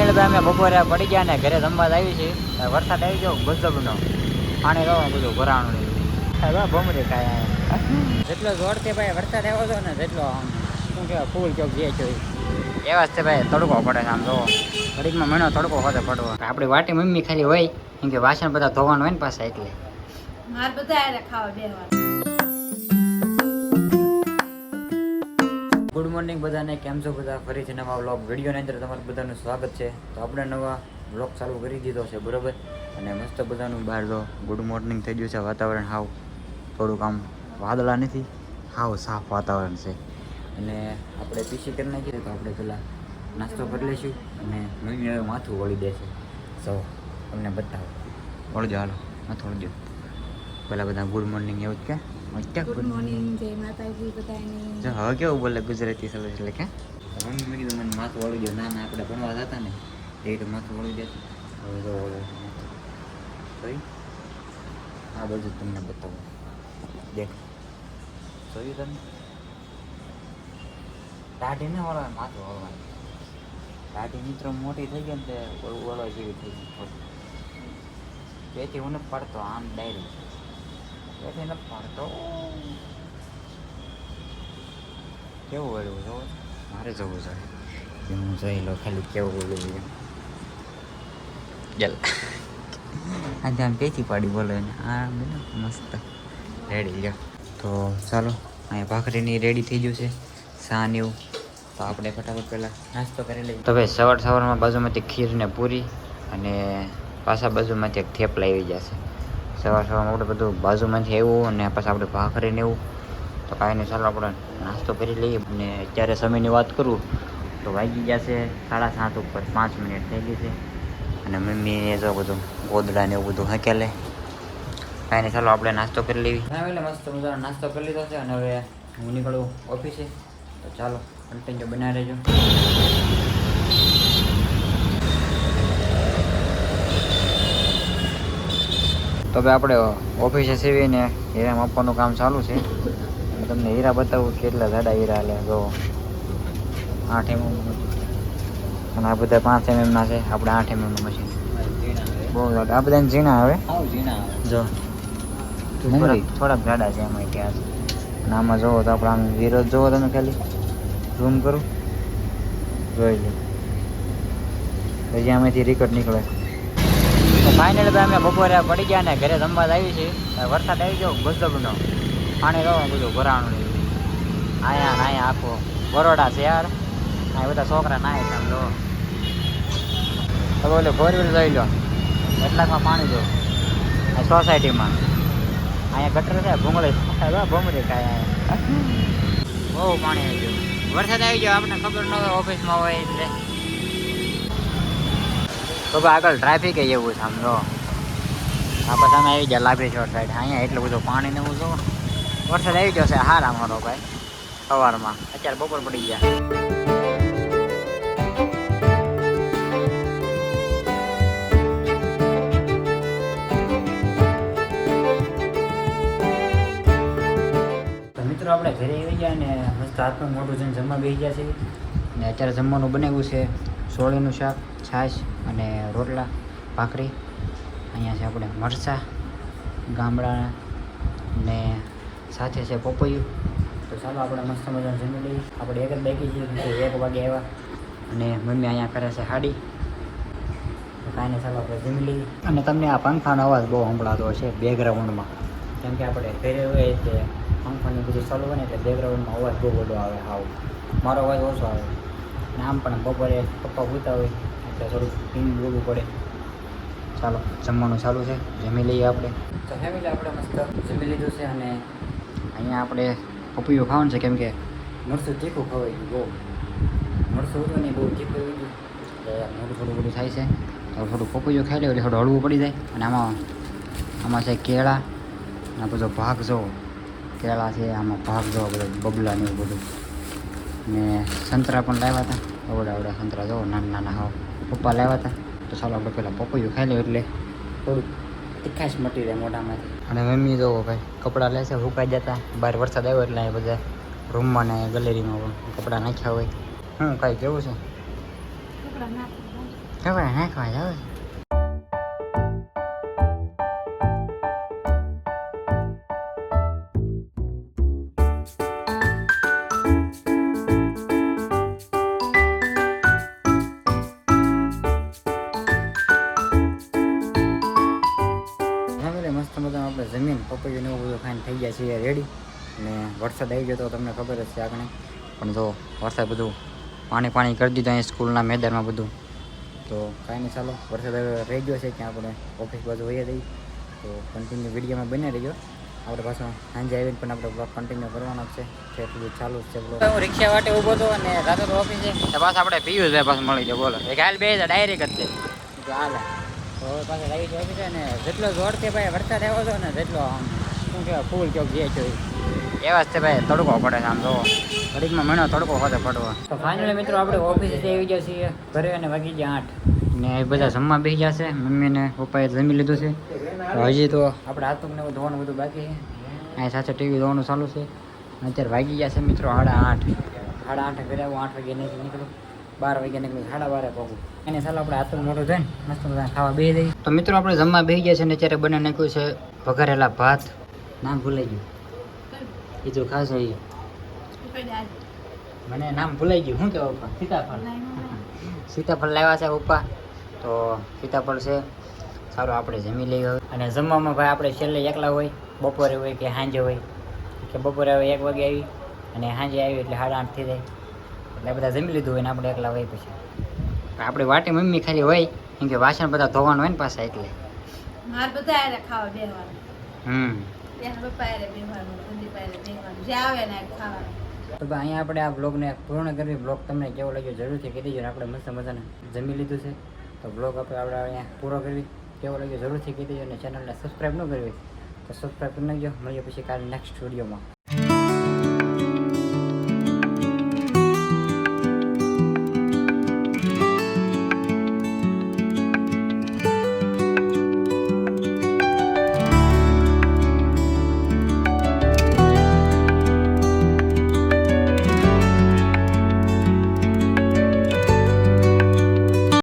Final અમે બપોરે પડી ગયા ને ઘરે જમવા આવી છીએ. વરસાદ આવી ગયો, ગજબનો. પાણી રહો બધું ભરાણું રહ્યું. ભમરી ખાય જેટલો જોરથી ભાઈ, વરસાદ આવ્યો હતો ને જેટલો આમ, શું કહેવાય, ફૂલ ચોક જે છે એવા જ તે ભાઈ, તડકો પડે છે આમ જો ઘડીકમાં મહિનો તડકો હોતો પડવો. આપણી વાટી મમ્મી ખાલી હોય, કેમ કે વાસણ બધા ધોવાનું હોય ને પાછા એટલે. મારે બધા ખાવા ખાવા બેહવા ગુડ મોર્નિંગ બધાને, કેમ છો બધા? ફરીથી નવા વ્લોગ વિડીયોની અંદર તમારું બધાનું સ્વાગત છે. તો આપણે નવા વ્લોગ ચાલુ કરી દીધો છે, બરાબર? અને મસ્ત બધાનું બહાર તો ગુડ મોર્નિંગ થઈ ગયું છે, વાતાવરણ હાવ થોડુંક આમ વાદળા નથી, હાવ સાફ વાતાવરણ છે. અને આપણે પીસી કરી નાખીએ તો આપણે પહેલાં નાસ્તો કરી લઈશું અને મમ્મી હવે માથું વળી દેશે સો તમને બતાવો. વળજો હાલો, માથું વળજો. પહેલાં બધા ગુડ મોર્નિંગ એવું જ કે. ક્યાં ગુડ મોર્નિંગ જય માતાજી બધાને. જો હવે કેવું બોલે ગુજરાતી સર્વ એટલે કે? મમ્મી મેં કીધું મને માથું વળી ગયો ના ના આપણે ભણવા જતા ને. એ માથું વળી જાય હવે તો વળે આ બધું તમને બતાવું. દેખ. જોયું તમે દાઢી ને વળવા માથું વળવાનું. દાઢી મિત્રો મોટી થઈ ગઈ ને તે વળ- વળવા જેવી થઈ ગઈ. તેથી હું પડતો આમ ડાયરેક્ટ. તેથી નથી પડતો કેવું વળ્યું છો? મારે જવું છે. કે હું જોઈ લો ખાલી કેવું વળ્યું એમ. ચાલ આજે આમ પેથી પાડી બોલો એને. આ બેન મસ્ત. રેડી લ્યો. તો ચાલો અહીંયા ભાખરીની રેડી થઈ ગયું છે. સા ને એવું. તો આપણે ફટાફટ પહેલાં નાસ્તો કરી લઈએ. તો ભાઈ સવાર સવારમાં બાજુમાંથી ખીર ને પૂરી અને પાછા બાજુમાંથી એક થેપલા આવી જશે સવાર સવારમાં આપણે બધું બાજુમાંથી આવ્યું અને પાછા આપણે ભાખરીને એવું તો કાંઈ નહીં, ચાલો આપણે નાસ્તો કરી લઈએ અને અત્યારે સમયની વાત કરું તો વાગી જશે સાડા સાત ઉપર, પાંચ મિનિટ થઈ ગઈ છે. અને મમ્મી જો બધું ગોદડા ને એવું બધું હકેલે કાંઈ નહીં, ચાલો આપણે નાસ્તો કરી હા એટલે મસ્ત મજાનો નાસ્તો કરી લીધો છે અને હવે હું નીકળું ઓફિસે. તો ચાલો કન્ટિન્યુ બનાવી રહેજો. તો ભાઈ આપણે ઓફિસે સીવીને હીરા માપવાનું કામ ચાલુ છે. તમને હીરા બતાવું કેટલા જાડા હીરા લે જો, આઠ એમ અને આ બધા પાંચ એમ ના છે. આપણે આઠ એમ નું મશીન. બહુ જાડા આ બધાને ઝીણા આવે જો, થોડાક જાડા છે એમાં ત્યાં અને આમાં જોવો તો આપણે આમ વિરોધ જોવો તમે ખાલી. ઝૂમ કરું. જોઈ લો. પછી આમાંથી રેકોર્ડ નીકળે. ફાઇનલ અમે બપોરે પડી ગયા ને ઘરે જમવા આવી છીએ. વરસાદ આવી ગયો ગજબનો પાણી રહો બધું ભરાણું. આયા આયા આખો બરોડા છે યાર. આ બધા છોકરા નાય છે જો હવે ઓલે ફોર વ્હીલ જોઈ લો. એટલાકમાં પાણી જો આ સોસાયટીમાં અહીંયા ગટર છે, ભૂંગળી ભૂંગળી કાંઈ બહુ પાણી આવી ગયું. વરસાદ આવી ગયો, આપણને ખબર ન હોય ઓફિસમાં હોય એટલે. તો ભાઈ આગળ ટ્રાફિક એવું છે આમ જો. આ પછી અમે આવી ગયા લાભેશ્વર સાઈડ અહીંયા એટલું બધું પાણી ને બધું વરસાદ આવી ગયો છે હારા મારો ભાઈ, સવારમાં. અત્યારે બપોર પડી ગયા. મિત્રો આપણે ઘરે આવી ગયા ને મસ્ત હાથમાં મોટું જઈને જમવા બેસી ગયા છે ને અત્યારે જમવાનું બનાવ્યું છે સોળીનું શાક. છાશ અને રોટલા, ભાખરી. અહીંયા છે આપણે મરચાં, ગામડા ને સાથે છે પપૈયું. તો ચાલો આપણે મસ્ત મજાનું જમી લઈએ. આપણે એક જ બાકી છીએ એક વાગે આવ્યા. અને મમ્મી અહીંયા કરે છે હાડી. કાંઈ ચાલો આપણે જમી લઈએ. અને તમને આ પંખાનો અવાજ બહુ સંભળાતો હશે બેકગ્રાઉન્ડમાં કેમ કે આપણે પહેરે હોય તે પંખાને બધું ચાલુ હોય ને એટલે બેકગ્રાઉન્ડમાં અવાજ બહુ બધો આવે, હાવ. મારો અવાજ ઓછો આવે. અને આમ પણ બપોરે પપ્પા પૂતા હોય એટલે થોડું પીન બોલવું પડે. ચાલો જમવાનું ચાલુ છે. જમી લઈએ આપણે. તો ફેમિલી આપણે મસ્ત. જમી લીધું છે અને અહીંયા આપણે પપૈયું ખાવાનું છે કેમ કે? મરસું તીખું ખવાય ગયું બહુ. મરસું હતું ને બહુ તીખું ગયું મોટું થોડું બધું થાય છે. તો થોડું પપૈયું ખાઈ લે એટલે થોડું હળવું પડી જાય. અને આમાં આમાં છે કેળા અને આ બધો ભાગ જો કેળા છે આમાં ભાગ જો બધો બબલા ને એવું બધું. ને સંતરા પણ લાવ્યા હતા. અવડા અવડા સંતરા જો નાના નાના હાવ પપ્પા લાવ્યા હતા તો ચાલો આપણે પહેલાં પપૈયું ખાઈ લઈએ એટલે. થોડુંક તીખાશ મટી રહે મોઢામાંથી. અને મમ્મી જો ભાઈ કપડાં લેશે સુકાઈ જતા. બહાર વરસાદ આવ્યો એટલે અહીં બધા રૂમમાં ને ગેલેરીમાં કપડાં નાખ્યા હોય. હું કાંઈ કેવું છે? કપડાં નાખી નાખવા જાવ થઈ ગયા છીએ રેડી અને વરસાદ આવી ગયો તો તમને ખબર જ છે આગળ. પણ જો વરસાદ બધું પાણી પાણી કરી દીધું અહીં સ્કૂલના મેદાનમાં બધું. તો કાંઈ નહીં ચાલો. વરસાદ હવે રહી ગયો છે કે આપણે ઓફિસ બાજુ હોઈએ દઈ તો કન્ટિન્યુ વિડીયોમાં બને રહ્યો આપણે પાછો સાંજે આવીને પણ આપણે બ્લોગ કન્ટિન્યુ કરવાનો છે. તે એટલું ચાલુ છે હું રિક્ષા વાટે ઊભો હતો અને રાતે તો ઓફિસે તો પાછા આપણે પિયુષભાઈ પાછું મળી જાય બોલો. એક હાલ બે ડાયરેક્ટ જ છે. હાલ. હવે પાછા લાગી જાય છે ને જેટલો જોર છે ભાઈ વરસાદ આવ્યો હતો ને જેટલો આમ. શું કહેવાય ફૂલ ચોક જે છે. એવા જ છે ભાઈ તડકો પડે છે આમ તો ઘડીકમાં મહિનો તડકો હોતે પડવો. તો ફાઇનલી મિત્રો આપણે ઓફિસેથી આવી ગયા છીએ. ઘરે અને વાગી ગયા આઠ. ને એ બધા જમવા બેસી ગયા છે. મમ્મીને પપ્પાએ જમી લીધું છે. હજી તો આપણે હાથ ધોવાનું બધું બાકી છે. અહીં સાથે ટીવી ધોવાનું ચાલુ છે. અત્યારે વાગી ગયા છે મિત્રો સાડા આઠ. સાડા આઠ ઘરે આવું આઠ વાગે નીકળું બાર વાગ્યા નીકળું સાડા બારે પગું. એને ચાલો આપણે હાથ મોટું થઈને મસ્ત બધા ખાવા બેસી દઈએ. તો મિત્રો આપણે જમવા બેસી ગયા છે ને અત્યારે બને નાખ્યું છે વઘારેલા ભાત. નામ ભૂલાઈ ગયું. બીજું ખાસ હોય મને નામ ભૂલાઈ ગયું. શું પપ્પા સીતાફળ. સીતાફળ લાવ્યા છે પપ્પા તો સીતાફળ છે. સારું આપણે જમી લઈએ હવે. અને જમવામાં ભાઈ આપણે છેલ્લે એકલા હોય. બપોરે હોય કે સાંજે હોય. કે બપોરે હવે એક વાગે આવી અને સાંજે આવી એટલે સાડા આઠથી થઈ જાય. એટલે બધા જમી લીધું હોય ને આપણે એકલા હોય પછી. આપણે વાટી મમ્મી ખાલી હોય. કેમ કે વાસણ બધા ધોવાનું હોય ને પાછા એટલે. માર બધા ખાવા બેહવાનું. હમ. તો અહીંયા આપણે આ બ્લોગને પૂર્ણ કરવી બ્લોગ તમને કેવો લાગ્યો જરૂરથી કહી દેજો આપણે મસ્ત મજાને જમી લીધું છે. તો બ્લોગ આપણે આપણે અહીંયા પૂરો કરવી. કેવો લાગ્યો જરૂરથી કહી દેજો અને ચેનલને સબસ્ક્રાઈબ ન કરવી તો સબસ્ક્રાઈબ કરી નાખજો. મળીએ પછી કાલે નેક્સ્ટ વિડીયોમાં